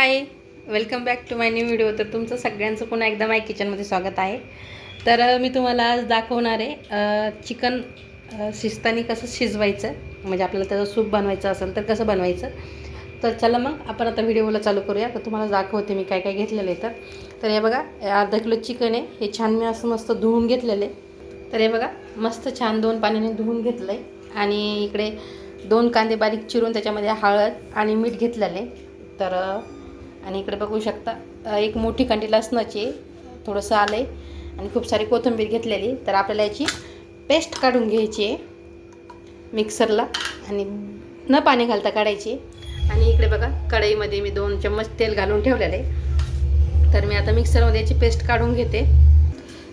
Hi welcome back to my new video तर तुमचं सगळ्यांचं पुन्हा एकदा माय किचनमध्ये स्वागत आहे. तर मी तुम्हाला आज दाखवणार आहे चिकन शिजतानी कसं शिजवायचं म्हणजे आपल्याला त्याचं सूप बनवायचं असेल तर कसं बनवायचं. तर चला मग आपण आता व्हिडिओला चालू करूया. तर तुम्हाला दाखवते मी काय काय घेतलेलं आहे तर. तर हे बघा अर्धा किलो चिकन आहे. हे छान मी असं मस्त धुवून घेतलेलं आहे. तर हे बघा मस्त छान दोन पाण्याने धुवून घेतलं आहे आणि इकडे दोन कांदे बारीक चिरून त्याच्यामध्ये हळद आणि मीठ घेतलेलं आहे. तर आणि इकडे बघू शकता एक मोठी कंडी लसणाची थोडंसं आलं आहे आणि खूप सारी कोथिंबीर घेतलेली. तर आपल्याला याची पेस्ट काढून घ्यायची आहे मिक्सरला आणि न पाणी घालता काढायची. आणि इकडे बघा कढईमध्ये मी दोन चम्मच तेल घालून ठेवलेलं आहे. तर मी आता मिक्सरमध्ये याची पेस्ट काढून घेते.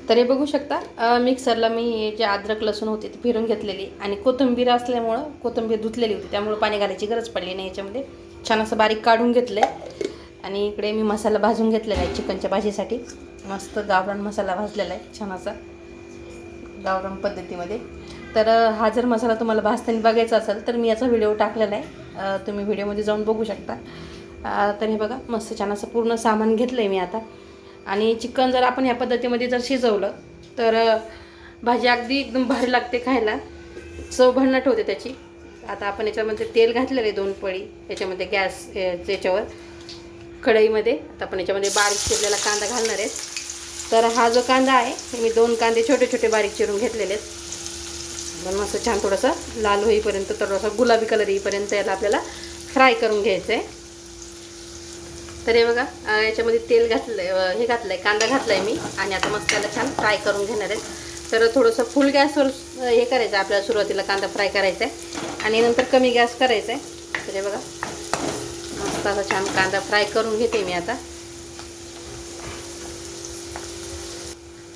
तर हे बघू शकता मिक्सरला मी हे जे अद्रक लसूण होते ते फिरून घेतलेली. आणि कोथिंबीर असल्यामुळं कोथिंबीर धुतलेली होती त्यामुळं पाणी घालायची गरज पडली नाही. याच्यामध्ये छान असं बारीक काढून घेतलं आहे आणि इकडे मी मसाला भाजून घेतलेला आहे चिकनच्या भाजीसाठी. मस्त गावरान मसाला भाजलेला आहे छान असा गावरान पद्धतीमध्ये. तर हा जर मसाला तुम्हाला भाजताना बघायचा असेल तर मी याचा व्हिडिओ टाकलेला आहे. तुम्ही व्हिडिओमध्ये जाऊन बघू शकता. तर हे बघा मस्त छान असं पूर्ण सामान घेतलं आहे मी आता. आणि चिकन जर आपण ह्या पद्धतीमध्ये जर शिजवलं तर भाजी अगदी एकदम भारी लागते खायला. चव भन्नाट होते त्याची. आता आपण याच्यामध्ये तेल घातलेलं आहे दोन पळी याच्यामध्ये गॅस याच्यावर. कढईमध्ये. आता आपण याच्यामध्ये बारीक चिरलेला कांदा घालणार आहे. तर हा जो कांदा आहे मी दोन कांदे छोटे छोटे बारीक चिरून घेतलेले आहेत. पण मस्त छान थोडासा लाल होईपर्यंत थोडासा गुलाबी कलर येईपर्यंत याला आपल्याला फ्राय करून घ्यायचं आहे तर हे बघा याच्यामध्ये तेल घातलं हे घातलं आहे कांदा घातला आहे मी. आणि आता मस्त त्याला छान फ्राय करून घेणार आहे. तर थोडंसं फुल गॅसवर हे करायचं आहे. आपल्याला सुरुवातीला कांदा फ्राय करायचा आहे. आणि नंतर कमी गॅस करायचा आहे. तर हे बघा मस्त असा छान कांदा फ्राय करून घेते मी आता.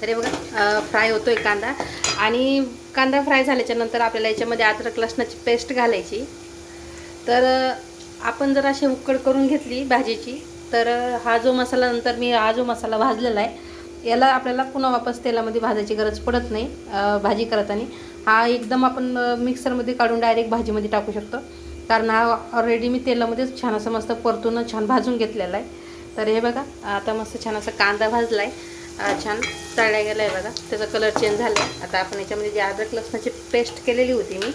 तरी बघा फ्राय होतोय कांदा. आणि कांदा फ्राय झाल्याच्यानंतर आपल्याला याच्यामध्ये अद्रक लसणाची पेस्ट घालायची. तर आपण जर अशी उकड करून घेतली भाजीची तर हा जो मसाला नंतर मी हा जो मसाला भाजलेला आहे याला आपल्याला पुन्हा वापस तेलामध्ये भाजायची गरज पडत नाही भाजी करताना. हा एकदम आपण मिक्सरमध्ये काढून डायरेक्ट भाजीमध्ये टाकू शकतो. कारण हा ऑलरेडी मी तेलामध्येच छान असं मस्त परतून छान भाजून घेतलेला आहे. तर हे बघा आता मस्त छान असा कांदा भाजला आहे छान तळल्या गेला आहे बघा. त्याचा कलर चेंज झाला आहे आता आपण याच्यामध्ये जी अद्रक लसणाची पेस्ट केलेली होती मी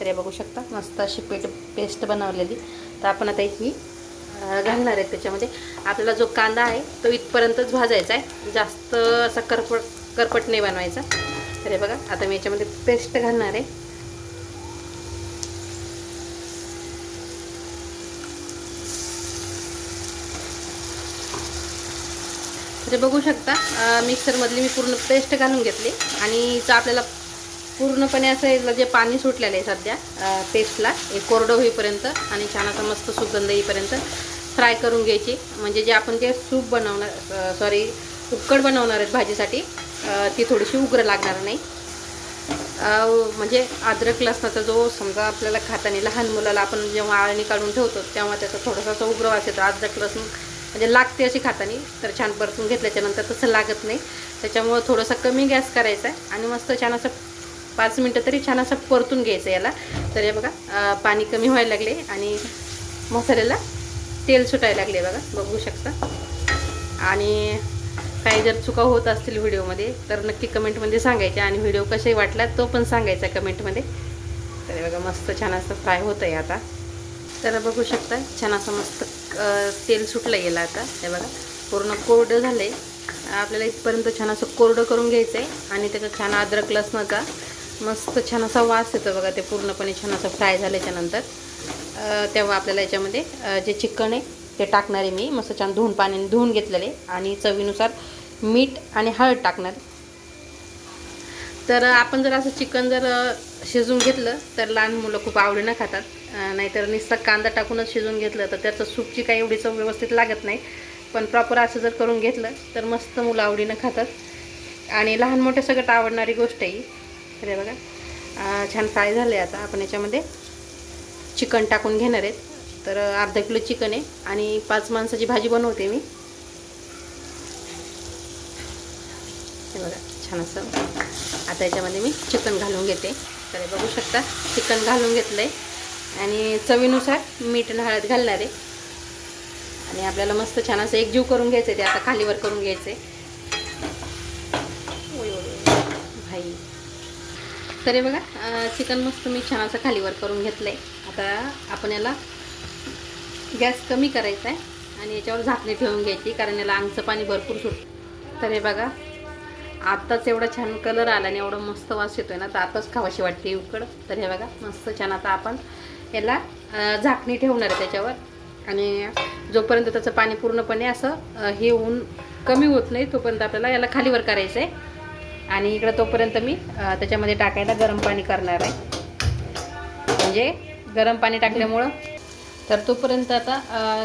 तर हे बघू शकता मस्त अशी पेट पेस्ट बनवलेली. तर आपण आता ही घालणार आहे त्याच्यामध्ये. आपल्याला जो कांदा आहे तो इथपर्यंतच भाजायचा आहे. जास्त असा करपट करपट नाही बनवायचा. तर हे बघा आता मी याच्यामध्ये पेस्ट घालणार आहे. तर बघू शकता मिक्सरमधली मी पूर्ण पेस्ट घालून घेतली. आणि हिचं आपल्याला पूर्णपणे असं याला जे पाणी सुटलेलं आहे सध्या पेस्टला एक कोरडं होईपर्यंत आणि छान असं मस्त सुगंध येईपर्यंत फ्राय करून घ्यायची. म्हणजे जे आपण जे सूप बनवणार सॉरी उकड बनवणार आहेत भाजीसाठी ती थोडीशी उग्र लागणार नाही. म्हणजे अद्रक लसणाचा जो समजा आपल्याला खाताना लहान मुलाला आपण जेव्हा आळणी काढून ठेवतो तेव्हा त्याचा थोडासा उग्र वास येतो. अद्रक लसूण म्हणजे लागते अशी खातानी तर छान परतून घेतल्याच्यानंतर तसं लागत नाही. त्याच्यामुळं थोडंसं कमी गॅस करायचा आहे आणि मस्त छान असं पाच मिनटं तरी छान असं परतून घ्यायचं याला. तर हे बघा पाणी कमी व्हायला लागले आणि मसाल्याला तेल सुटायला लागले बघा बघू शकता. आणि काही जर चुका होत असतील व्हिडिओमध्ये तर नक्की कमेंटमध्ये सांगायच्या आणि व्हिडिओ कसे वाटला तो पण सांगायचा कमेंटमध्ये. तर हे बघा मस्त छान असं फ्राय होतं आहे आता. तर बघू शकता छान असं मस्त तेल सुटलं गेलं आता. हे बघा पूर्ण कोरडं झालं आहे आपल्याला इथपर्यंत छान असं कोरडं करून घ्यायचं आहे आणि त्याचा छान अद्रक लसणाचा मस्त छान असा वास येतो बघा ते पूर्णपणे छान असं फ्राय झाल्याच्यानंतर. तेव्हा आपल्याला याच्यामध्ये जे चिकन आहे ते टाकणार आहे मी. मस्त छान धुवून पाण्याने धुवून घेतलेले आणि चवीनुसार मीठ आणि हळद टाकणार. तर आपण जर असं चिकन जर शिजवून घेतलं तर लहान मुलं खूप आवडीनं खातात. नाहीतर नुसतं कांदा टाकूनच शिजवून घेतलं तर त्याचं सूपची काही एवढी चव व्यवस्थित लागत नाही. पण प्रॉपर असं जर करून घेतलं तर मस्त मुलं आवडीनं खातात. आणि लहान मोठे सगळं आवडणारी गोष्ट आहे ही. बघा. छान फ्राय झाले आता. आपण याच्यामध्ये चिकन टाकून घेणार आहेत. तर अर्धा किलो चिकन आहे. आणि पाच माणसाची भाजी बनवते मी. हे बघा. छान असं. आता याच्यामध्ये मी चिकन घालून घेते. तर बघू शकता. चिकन घालून घेतलं आहे आणि चवीनुसार मीठ आणि हळद घालणार आहे. आणि आपल्याला मस्त छान असं एकजीव करून घ्यायचं ते आता खालीवर करून घ्यायचं भाई. तरी बघा चिकन मस्त मी छान असं खालीवर करून घेतलं आहे आता आपण याला गॅस कमी करायचा आहे आणि याच्यावर झाकणी ठेवून घ्यायची कारण याला आमचं पाणी भरपूर सुट तर हे बघा आत्ताच एवढा छान कलर आला आणि एवढं मस्त वास येतोय ना तर आताच खावाशी वाटते उकड. तर हे बघा मस्त छान आता आपण याला झाकणी ठेवणार आहे त्याच्यावर. आणि जोपर्यंत त्याचं पाणी पूर्णपणे असं हे होऊन कमी होत नाही तोपर्यंत आपल्याला याला खालीवर करायचं आहे आणि इकडं तोपर्यंत मी त्याच्यामध्ये टाकायला गरम पाणी करणार आहे. म्हणजे गरम पाणी टाकल्यामुळं. तर तोपर्यंत आता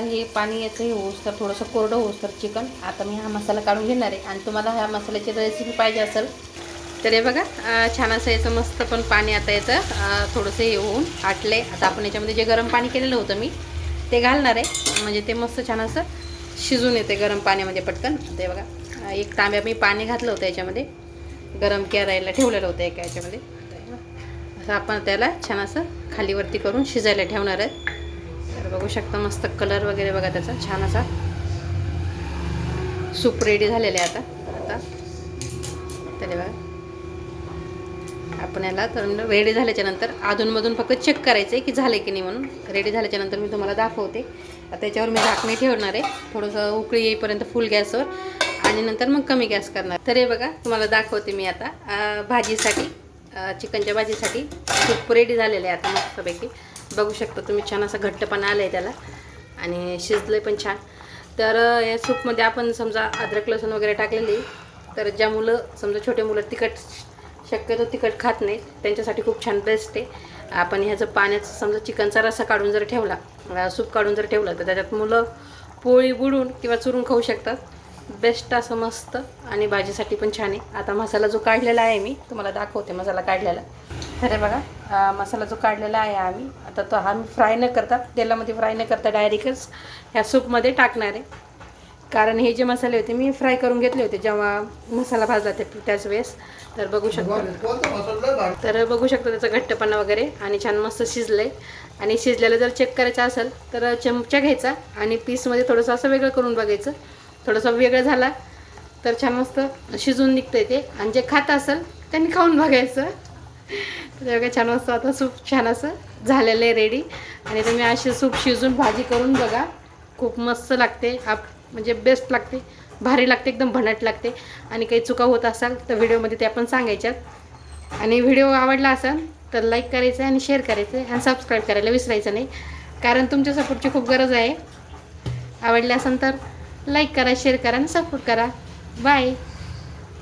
हे पाणी याचं हे होऊस तर थोडंसं कोरडं होऊस तर चिकन. आता मी हा मसाला काढून घेणार आहे. आणि तुम्हाला ह्या मसाल्याची रेसिपी पाहिजे असेल तर हे बघा छान असं याचं मस्त पण पाणी आता याचं थोडंसं हे होऊन आटले. आता आपण याच्यामध्ये जे गरम पाणी केलेलं होतं मी ते घालणार आहे. म्हणजे ते मस्त छान असं शिजून येते गरम पाण्यामध्ये पटकन. ते बघा एक तांब्या मी पाणी घातलं होतं याच्यामध्ये. गरम करायला ठेवलेलं होतं एका याच्यामध्ये. असं आपण त्याला छान असं खालीवरती करून शिजायला ठेवणार आहे. तर बघू शकता मस्त कलर वगैरे बघा त्याचा. छान असा सूप रेडी झालेलं आहे आता. आता तरी बघा. आपण याला तर रेडी झाल्याच्यानंतर अधूनमधून फक्त चेक करायचं आहे की झालं की नाही म्हणून. रेडी झाल्याच्यानंतर मी तुम्हाला दाखवते. आता त्याच्यावर मी झाकणी ठेवणार आहे. थोडंसं उकळी येईपर्यंत फुल गॅसवर आणि नंतर मग कमी गॅस करणार. तर हे बघा तुम्हाला दाखवते मी आता. भाजीसाठी चिकनच्या भाजीसाठी सूप रेडी झालेलं आहे आता मस्तपैकी. बघू शकता तुम्ही छान असा घट्टपणा आला आहे त्याला. आणि शिजलं पण छान. तर या सूपमध्ये आपण समजा अद्रक लसूण वगैरे टाकलेली तर ज्या मुलं समजा छोटे मुलं तिखट शक्यतो तिखट खात नाहीत. त्यांच्यासाठी खूप छान बेस्ट आहे. आपण ह्याचं पाण्याचं समजा चिकनचा रस्सा काढून जर ठेवला सूप काढून जर ठेवलं तर त्याच्यात मुलं पोळी बुडून किंवा चुरून खाऊ शकतात. बेस्ट असं मस्त आणि भाजीसाठी पण छान आहे. आता मसाला जो काढलेला आहे मी तुम्हाला दाखवते मसाला काढलेला. अरे बघा मसाला जो काढलेला आहे आम्ही आता तो हा मी फ्राय न करता तेलामध्ये फ्राय न करता डायरेक्टच ह्या सूपमध्ये टाकणार आहे. कारण हे जे मसाले होते मी फ्राय करून घेतले होते जेव्हा मसाला भाजला ते त्याच वेळेस. तर बघू शकता. तर बघू शकता त्याचा घट्टपणा वगैरे आणि छान मस्त शिजलंय. आणि शिजलेलं जर चेक करायचं असेल तर चमचा घ्यायचा आणि पीसमध्ये थोडंसं असं वेगळं करून बघायचं. थोडंसं वेगळं झाला तर छान मस्त शिजून निघतंय ते. आणि जे खात असेल त्यांनी खाऊन बघायचं. तर बघा छान मस्त आता सूप छान असं झालेलं आहे रेडी आणि तुम्ही असे सूप शिजून भाजी करून बघा. खूप मस्त लागते. आप म्हणजे बेस्ट लागते भारी लागते एकदम भन्नाट लागते. आणि काही चुका होत असाल तर व्हिडिओमध्ये ते आपण सांगायच्यात आणि व्हिडिओ आवडला असेल तर लाईक करायचं आणि शेअर करायचं आहे आणि सबस्क्राईब करायला विसरायचं नाही. कारण तुमच्या सपोर्टची खूप गरज आहे. आवडले असेल तर लाईक करा शेअर करा आणि सपोर्ट करा. बाय